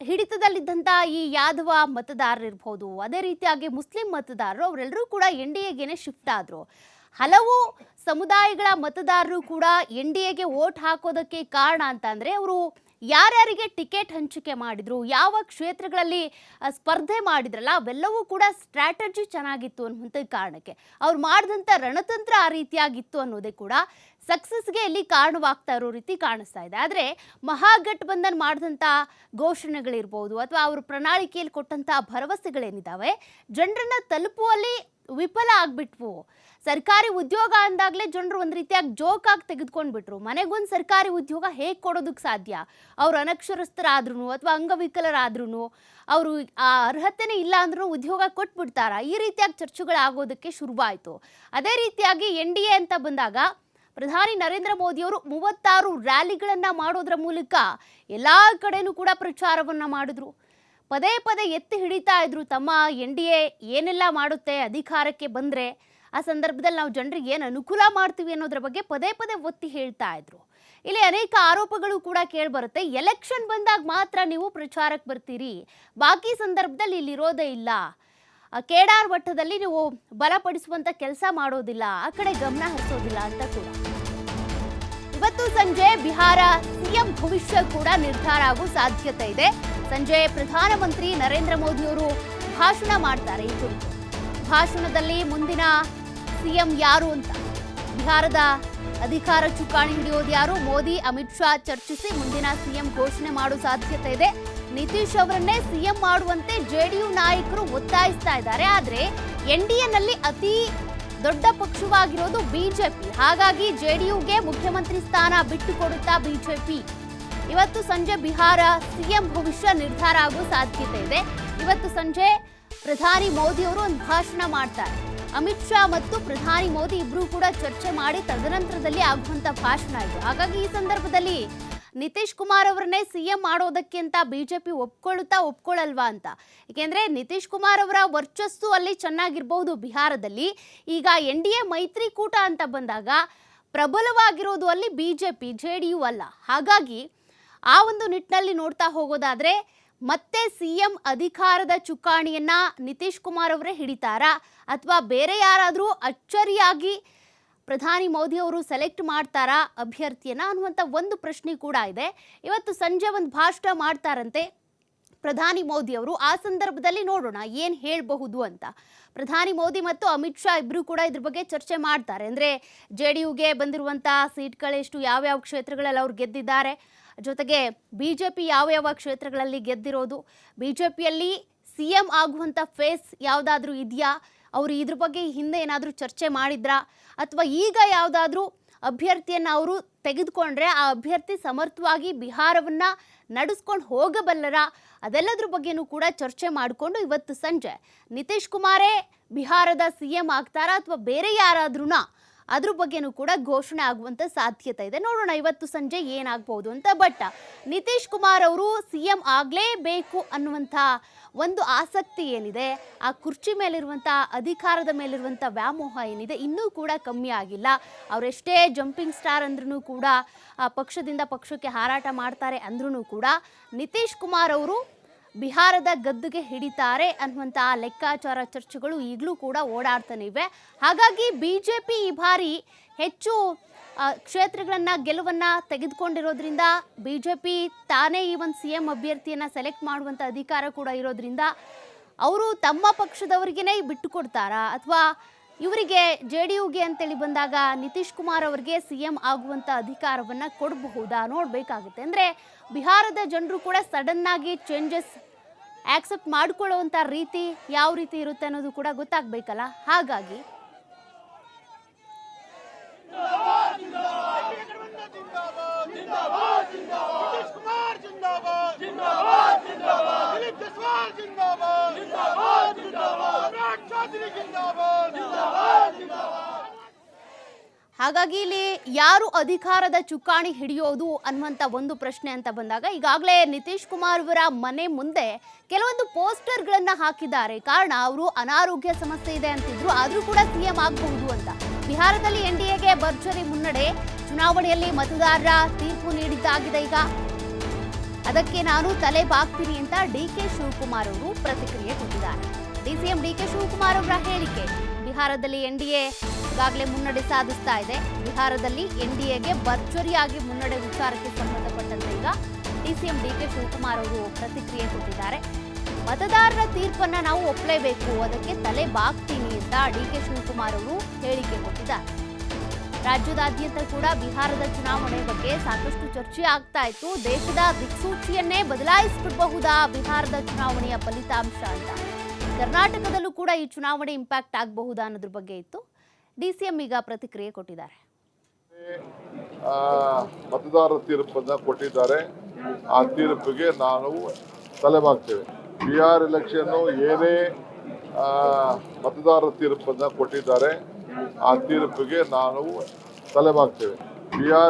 ಹಿಡಿತದಲ್ಲಿದ್ದಂಥ ಈ ಯಾದವ ಮತದಾರರಿರ್ಬೋದು ಅದೇ ರೀತಿಯಾಗಿ ಮುಸ್ಲಿಂ ಮತದಾರರು, ಅವರೆಲ್ಲರೂ ಕೂಡ ಎನ್ ಡಿ ಎಗೆನೆ ಶಿಫ್ಟ್ ಆದರು. ಹಲವು ಸಮುದಾಯಗಳ ಮತದಾರರು ಕೂಡ ಎನ್ ಡಿ ಎಗೆ ವೋಟ್ ಹಾಕೋದಕ್ಕೆ ಕಾರಣ ಅಂತಂದರೆ, ಅವರು ಯಾರ್ಯಾರಿಗೆ ಟಿಕೆಟ್ ಹಂಚಿಕೆ ಮಾಡಿದ್ರು, ಯಾವ ಕ್ಷೇತ್ರಗಳಲ್ಲಿ ಸ್ಪರ್ಧೆ ಮಾಡಿದ್ರಲ್ಲ, ಅವೆಲ್ಲವೂ ಕೂಡ ಸ್ಟ್ರಾಟಜಿ ಚೆನ್ನಾಗಿತ್ತು ಅನ್ನುವಂಥ ಕಾರಣಕ್ಕೆ. ಅವ್ರು ಮಾಡಿದಂಥ ರಣತಂತ್ರ ಆ ರೀತಿಯಾಗಿತ್ತು ಅನ್ನೋದೇ ಕೂಡ ಸಕ್ಸಸ್ಗೆ ಇಲ್ಲಿ ಕಾರಣವಾಗ್ತಾ ಇರೋ ರೀತಿ ಕಾಣಿಸ್ತಾ ಇದೆ. ಆದರೆ ಮಹಾಗಠಬಂಧನ್ ಮಾಡಿದಂಥ ಘೋಷಣೆಗಳಿರ್ಬೋದು ಅಥವಾ ಅವರು ಪ್ರಣಾಳಿಕೆಯಲ್ಲಿ ಕೊಟ್ಟಂಥ ಭರವಸೆಗಳೇನಿದ್ದಾವೆ ಜನರನ್ನ ತಲುಪುವಲ್ಲಿ ವಿಫಲ ಆಗ್ಬಿಟ್ವು. ಸರ್ಕಾರಿ ಉದ್ಯೋಗ ಅಂದಾಗಲೇ ಜನರು ಒಂದು ರೀತಿಯಾಗಿ ಜೋಕಾಗಿ ತೆಗೆದುಕೊಂಡ್ಬಿಟ್ರು. ಮನೆಗೊಂದು ಸರ್ಕಾರಿ ಉದ್ಯೋಗ ಹೇಗೆ ಕೊಡೋದಕ್ಕೆ ಸಾಧ್ಯ? ಅವ್ರು ಅನಕ್ಷರಸ್ಥರಾದ್ರೂ ಅಥವಾ ಅಂಗವಿಕಲರಾದ್ರೂ ಅವರು ಆ ಅರ್ಹತೆನೇ ಇಲ್ಲ ಅಂದ್ರೂ ಉದ್ಯೋಗ ಕೊಟ್ಬಿಡ್ತಾರ? ಈ ರೀತಿಯಾಗಿ ಚರ್ಚೆಗಳಾಗೋದಕ್ಕೆ ಶುರುವಾಯಿತು. ಅದೇ ರೀತಿಯಾಗಿ ಎನ್ ಡಿ ಎ ಅಂತ ಬಂದಾಗ ಪ್ರಧಾನಿ ನರೇಂದ್ರ ಮೋದಿಯವರು ಮೂವತ್ತಾರು ರ್ಯಾಲಿಗಳನ್ನು ಮಾಡೋದ್ರ ಮೂಲಕ ಎಲ್ಲ ಕಡೆಯೂ ಕೂಡ ಪ್ರಚಾರವನ್ನು ಮಾಡಿದ್ರು. ಪದೇ ಪದೇ ಎತ್ತಿ ಹಿಡಿತಾ ಇದ್ರು ತಮ್ಮ ಎನ್ ಡಿ ಎ ಏನೆಲ್ಲ ಮಾಡುತ್ತೆ ಅಧಿಕಾರಕ್ಕೆ ಬಂದರೆ, ಆ ಸಂದರ್ಭದಲ್ಲಿ ನಾವು ಜನರಿಗೆ ಏನು ಅನುಕೂಲ ಮಾಡ್ತೀವಿ ಅನ್ನೋದ್ರ ಬಗ್ಗೆ ಪದೇ ಪದೇ ಒತ್ತಿ ಹೇಳ್ತಾ ಇದ್ರು. ಇಲ್ಲಿ ಅನೇಕ ಆರೋಪಗಳು ಕೂಡ ಕೇಳಿಬರುತ್ತೆ. ಎಲೆಕ್ಷನ್ ಬಂದಾಗ ಮಾತ್ರ ನೀವು ಪ್ರಚಾರಕ್ಕೆ ಬರ್ತೀರಿ. ಬಾಕಿ ಸಂದರ್ಭದಲ್ಲಿ ಇಲ್ಲಿರೋದೇ ಇಲ್ಲ. ಕೇಡಾರ್ ಮಟ್ಟದಲ್ಲಿ ನೀವು ಬಲಪಡಿಸುವಂಥ ಕೆಲಸ ಮಾಡೋದಿಲ್ಲ. ಆ ಕಡೆ ಗಮನ ಹರಿಸೋದಿಲ್ಲ ಅಂತ ಕೂಡ. ಇವತ್ತು ಸಂಜೆ ಬಿಹಾರ ಸಿಎಂ ಭವಿಷ್ಯ ಕೂಡ ನಿರ್ಧಾರ ಆಗೋ ಸಾಧ್ಯತೆ ಇದೆ. ಸಂಜೆ ಪ್ರಧಾನಮಂತ್ರಿ ನರೇಂದ್ರ ಮೋದಿಯವರು ಭಾಷಣ ಮಾಡ್ತಾರೆ ಈ ಕುರಿತು. ಭಾಷಣದಲ್ಲಿ ಮುಂದಿನ ಸಿಎಂ ಯಾರು ಅಂತ. ಬಿಹಾರದ ಅಧಿಕಾರ ಚುಕ್ಕಾಣಿ ಹಿಡಿಯೋದು ಯಾರು? ಮೋದಿ, ಅಮಿತ್ ಶಾ ಚರ್ಚಿಸಿ ಮುಂದಿನ ಸಿಎಂ ಘೋಷಣೆ ಮಾಡೋ ಸಾಧ್ಯತೆ ಇದೆ. ನಿತೀಶ್ ಅವರನ್ನೇ ಸಿಎಂ ಮಾಡುವಂತೆ ಜೆಡಿಯು ನಾಯಕರು ಒತ್ತಾಯಿಸ್ತಾ ಇದ್ದಾರೆ. ಆದರೆ ಎನ್ ಡಿ ಎನಲ್ಲಿ ಅತಿ ದೊಡ್ಡ ಪಕ್ಷವಾಗಿರೋದು ಬಿಜೆಪಿ. ಹಾಗಾಗಿ ಜೆಡಿಯುಗೆ ಮುಖ್ಯಮಂತ್ರಿ ಸ್ಥಾನ ಬಿಟ್ಟುಕೊಡುತ್ತಾ ಬಿಜೆಪಿ. ಇವತ್ತು ಸಂಜೆ ಬಿಹಾರ ಸಿಎಂ ಭವಿಷ್ಯ ನಿರ್ಧಾರ ಆಗೋ ಸಾಧ್ಯತೆ ಇದೆ. ಇವತ್ತು ಸಂಜೆ ಪ್ರಧಾನಿ ಮೋದಿ ಅವರು ಒಂದು ಭಾಷಣ ಮಾಡ್ತಾರೆ. ಅಮಿತ್ ಶಾ ಮತ್ತು ಪ್ರಧಾನಿ ಮೋದಿ ಇಬ್ಬರೂ ಕೂಡ ಚರ್ಚೆ ಮಾಡಿ ತದನಂತರದಲ್ಲಿ ಆಗುವಂತ ಭಾಷಣ ಇದು. ಹಾಗಾಗಿ ಈ ಸಂದರ್ಭದಲ್ಲಿ ನಿತೀಶ್ ಕುಮಾರ್ ಅವರನ್ನೇ ಸಿಎಂ ಮಾಡೋದಕ್ಕೆ ಅಂತ ಬಿಜೆಪಿ ಒಪ್ಕೊಳ್ಳುತ್ತಾ ಒಪ್ಕೊಳ್ಳಲ್ವಾ ಅಂತ. ಏಕೆಂದರೆ ನಿತೀಶ್ ಕುಮಾರ್ ಅವರ ವರ್ಚಸ್ಸು ಅಲ್ಲಿ ಚೆನ್ನಾಗಿರಬಹುದು ಬಿಹಾರದಲ್ಲಿ. ಈಗ ಎನ್ ಡಿ ಎ ಮೈತ್ರಿಕೂಟ ಅಂತ ಬಂದಾಗ ಪ್ರಬಲವಾಗಿರೋದು ಅಲ್ಲಿ ಬಿಜೆಪಿ, ಜೆ ಡಿ ಯು ಅಲ್ಲ. ಹಾಗಾಗಿ ಆ ಒಂದು ನಿಟ್ಟಿನಲ್ಲಿ ನೋಡ್ತಾ ಹೋಗೋದಾದ್ರೆ ಮತ್ತೆ ಸಿಎಂ ಅಧಿಕಾರದ ಚುಕ್ಕಾಣಿಯನ್ನ ನಿತೀಶ್ ಕುಮಾರ್ ಅವರೇ ಹಿಡಿತಾರಾ? ಅಥವಾ ಬೇರೆ ಯಾರಾದರೂ ಅಚ್ಚರಿಯಾಗಿ ಪ್ರಧಾನಿ ಮೋದಿ ಅವರು ಸೆಲೆಕ್ಟ್ ಮಾಡ್ತಾರಾ ಅಭ್ಯರ್ಥಿಯನ್ನ ಅನ್ನುವಂಥ ಒಂದು ಪ್ರಶ್ನೆ ಕೂಡ ಇದೆ. ಇವತ್ತು ಸಂಜೆ ಒಂದು ಭಾಷಣ ಮಾಡ್ತಾರಂತೆ ಪ್ರಧಾನಿ ಮೋದಿ ಅವರು. ಆ ಸಂದರ್ಭದಲ್ಲಿ ನೋಡೋಣ ಏನು ಹೇಳಬಹುದು ಅಂತ. ಪ್ರಧಾನಿ ಮೋದಿ ಮತ್ತು ಅಮಿತ್ ಶಾ ಇಬ್ಬರು ಕೂಡ ಇದ್ರ ಬಗ್ಗೆ ಚರ್ಚೆ ಮಾಡ್ತಾರೆ. ಅಂದರೆ ಜೆ ಡಿ ಯುಗೆ ಬಂದಿರುವಂಥ ಸೀಟ್ಗಳೆಷ್ಟು ಯಾವ್ಯಾವ ಕ್ಷೇತ್ರಗಳಲ್ಲಿ ಅವ್ರು ಗೆದ್ದಿದ್ದಾರೆ. ಜೊತೆಗೆ ಬಿ ಜೆ ಪಿ ಯಾವ ಯಾವ ಕ್ಷೇತ್ರಗಳಲ್ಲಿ ಗೆದ್ದಿರೋದು. ಬಿ ಜೆ ಪಿಯಲ್ಲಿ ಸಿ ಎಂ ಆಗುವಂಥ ಫೇಸ್ ಯಾವುದಾದ್ರೂ ಇದೆಯಾ? ಅವರು ಇದ್ರ ಬಗ್ಗೆ ಹಿಂದೆ ಏನಾದರೂ ಚರ್ಚೆ ಮಾಡಿದ್ರಾ? ಅಥವಾ ಈಗ ಯಾವುದಾದ್ರೂ ಅಭ್ಯರ್ಥಿಯನ್ನು ಅವರು ತೆಗೆದುಕೊಂಡ್ರೆ ಆ ಅಭ್ಯರ್ಥಿ ಸಮರ್ಥವಾಗಿ ಬಿಹಾರವನ್ನ ನಡೆಸ್ಕೊಂಡು ಹೋಗಬಲ್ಲರ? ಅದೆಲ್ಲದ್ರ ಬಗ್ಗೆನೂ ಕೂಡ ಚರ್ಚೆ ಮಾಡಿಕೊಂಡು ಇವತ್ತು ಸಂಜೆ ನಿತೀಶ್ ಕುಮಾರೇ ಬಿಹಾರದ ಸಿ ಎಂ ಆಗ್ತಾರಾ ಅಥವಾ ಬೇರೆ ಯಾರಾದ್ರೂ ಅದ್ರ ಬಗ್ಗೆನೂ ಕೂಡ ಘೋಷಣೆ ಆಗುವಂತ ಸಾಧ್ಯತೆ ಇದೆ. ನೋಡೋಣ ಇವತ್ತು ಸಂಜೆ ಏನಾಗ್ಬೋದು ಅಂತ. ಬಟ್ ನಿತೀಶ್ ಕುಮಾರ್ ಅವರು ಸಿ ಎಂ ಆಗಲೇಬೇಕು ಅನ್ನುವಂಥ ಒಂದು ಆಸಕ್ತಿ ಏನಿದೆ, ಆ ಕುರ್ಚಿ ಮೇಲಿರುವಂಥ, ಅಧಿಕಾರದ ಮೇಲಿರುವಂಥ ವ್ಯಾಮೋಹ ಏನಿದೆ ಇನ್ನೂ ಕೂಡ ಕಮ್ಮಿ ಆಗಿಲ್ಲ. ಅವರೆಷ್ಟೇ ಜಂಪಿಂಗ್ ಸ್ಟಾರ್ ಅಂದ್ರೂ ಕೂಡ ಪಕ್ಷದಿಂದ ಪಕ್ಷಕ್ಕೆ ಹಾರಾಟ ಮಾಡ್ತಾರೆ ಅಂದ್ರೂ ಕೂಡ ನಿತೀಶ್ ಕುಮಾರ್ ಅವರು ಬಿಹಾರದ ಗದ್ದುಗೆ ಹಿಡಿತಾರೆ ಅನ್ನುವಂಥ ಲೆಕ್ಕಾಚಾರ ಚರ್ಚೆಗಳು ಈಗಲೂ ಕೂಡ ಓಡಾಡ್ತಾನೆ ಇವೆ. ಹಾಗಾಗಿ ಬಿ ಜೆ ಪಿ ಈ ಬಾರಿ ಹೆಚ್ಚು ಕ್ಷೇತ್ರಗಳನ್ನು, ಗೆಲುವನ್ನು ಗೆಲುವನ್ನ ತೆಗೆದುಕೊಂಡಿರೋದ್ರಿಂದ ಬಿ ಜೆ ಪಿ ತಾನೇ ಈ ಒಂದು ಸಿ ಎಂ ಅಭ್ಯರ್ಥಿಯನ್ನ ಸೆಲೆಕ್ಟ್ ಮಾಡುವಂಥ ಅಧಿಕಾರ ಕೂಡ ಇರೋದ್ರಿಂದ, ಅವರು ತಮ್ಮ ಪಕ್ಷದವರಿಗೇ ಬಿಟ್ಟು ಕೊಡ್ತಾರಾ? ಅಥವಾ ಇವರಿಗೆ ಜೆ ಡಿ ಯುಗೆ ಅಂತೇಳಿ ಬಂದಾಗ ನಿತೀಶ್ ಕುಮಾರ್ ಅವರಿಗೆ ಸಿ ಎಂ ಆಗುವಂಥ ಅಧಿಕಾರವನ್ನು ಕೊಡಬಹುದಾ ನೋಡಬೇಕಾಗುತ್ತೆ. ಅಂದರೆ ಬಿಹಾರದ ಜನರು ಕೂಡ ಸಡನ್ ಆಗಿ ಚೇಂಜಸ್ ಆಕ್ಸೆಪ್ಟ್ ಮಾಡಿಕೊಳ್ಳುವಂಥ ರೀತಿ ಯಾವ ರೀತಿ ಇರುತ್ತೆ ಅನ್ನೋದು ಕೂಡ ಗೊತ್ತಾಗಬೇಕಲ್ಲ. ಹಾಗಾಗಿ ಹಾಗಾಗಿ ಇಲ್ಲಿ ಯಾರು ಅಧಿಕಾರದ ಚುಕ್ಕಾಣಿ ಹಿಡಿಯೋದು ಅನ್ನುವಂಥ ಒಂದು ಪ್ರಶ್ನೆ ಅಂತ ಬಂದಾಗ ಈಗಾಗಲೇ ನಿತೀಶ್ ಕುಮಾರ್ ಅವರ ಮನೆ ಮುಂದೆ ಕೆಲವೊಂದು ಪೋಸ್ಟರ್ಗಳನ್ನು ಹಾಕಿದ್ದಾರೆ. ಕಾರಣ ಅವರು ಅನಾರೋಗ್ಯ ಸಮಸ್ಯೆ ಇದೆ ಅಂತಿದ್ರು. ಆದರೂ ಕೂಡ ಸಿಎಂ ಆಗಬಹುದು ಅಂತ. ಬಿಹಾರದಲ್ಲಿ ಎನ್ ಡಿ ಎಗೆ ಭರ್ಜರಿ ಮುನ್ನಡೆ. ಚುನಾವಣೆಯಲ್ಲಿ ಮತದಾರರ ತೀರ್ಪು ನೀಡಿದ್ದಾಗಿದೆ ಈಗ. ಅದಕ್ಕೆ ನಾನು ತಲೆ ಬಾಗ್ತೀನಿ ಅಂತ ಡಿ ಕೆ ಶಿವಕುಮಾರ್ ಅವರು ಪ್ರತಿಕ್ರಿಯೆ ಕೊಟ್ಟಿದ್ದಾರೆ. D C M D K Shivakumar ಅವರ ಹೇಳಿಕೆ. ಬಿಹಾರದಲ್ಲಿ ಎನ್ಡಿಎ ಈಗಾಗಲೇ ಮುನ್ನಡೆ ಸಾಧಿಸ್ತಾ ಇದೆ. ಬಿಹಾರದಲ್ಲಿ ಎನ್ಡಿಎಗೆ ಭರ್ಜರಿಯಾಗಿ ಮುನ್ನಡೆ ವಿಚಾರಕ್ಕೆ ಸಂಬಂಧಪಟ್ಟಂತೆ ಈಗ ಡಿಸಿಎಂ ಡಿ ಕೆ ಶಿವಕುಮಾರ್ ಅವರು ಪ್ರತಿಕ್ರಿಯೆ ಕೊಟ್ಟಿದ್ದಾರೆ. ಮತದಾರರ ತೀರ್ಪನ್ನ ನಾವು ಒಪ್ಪಲೇಬೇಕು, ಅದಕ್ಕೆ ತಲೆ ಬಾಗ್ತೀನಿ ಅಂತ ಡಿ ಕೆ ಶಿವಕುಮಾರ್ ಅವರು ಹೇಳಿಕೆ ಕೊಟ್ಟಿದ್ದಾರೆ. ರಾಜ್ಯದಾದ್ಯಂತ ಕೂಡ ಬಿಹಾರದ ಚುನಾವಣೆ ಬಗ್ಗೆ ಸಾಕಷ್ಟು ಚರ್ಚೆ ಆಗ್ತಾ ಇತ್ತು. ದೇಶದ ದಿಕ್ಸೂಚಿಯನ್ನೇ ಬದಲಾಯಿಸಿಬಿಡಬಹುದಾ ಬಿಹಾರದ ಚುನಾವಣೆಯ ಫಲಿತಾಂಶ ಅಂತ? ಕರ್ನಾಟಕದಲ್ಲೂ ಕೂಡ ಈ ಚುನಾವಣೆ ಇಂಪ್ಯಾಕ್ಟ್ ಆಗಬಹುದಾ ಅನ್ನೋದ್ರ ಬಗ್ಗೆ ಇತ್ತು. ಡಿಸಿಎಂ ಈಗ ಪ್ರತಿಕ್ರಿಯೆ ಕೊಟ್ಟಿದ್ದಾರೆ. ಮತದಾರರ ತೀರ್ಪನ್ನ ಕೊಟ್ಟಿದ್ದಾರೆ. ಆ ತೀರ್ಪಿಗೆ ನಾವು ತಲೆಬಾಗ್ತೇವೆ. ಆರ್ ಎಲೆಕ್ಷನ್ ಏನೇ ಮತದಾರರ ತೀರ್ಪನ್ನ ಕೊಟ್ಟಿದ್ದಾರೆ, ಆ ತೀರ್ಪಿಗೆ ನಾವು ತಲೆಬಾಗ್ತೇವೆ. ಬಿಹಾರ್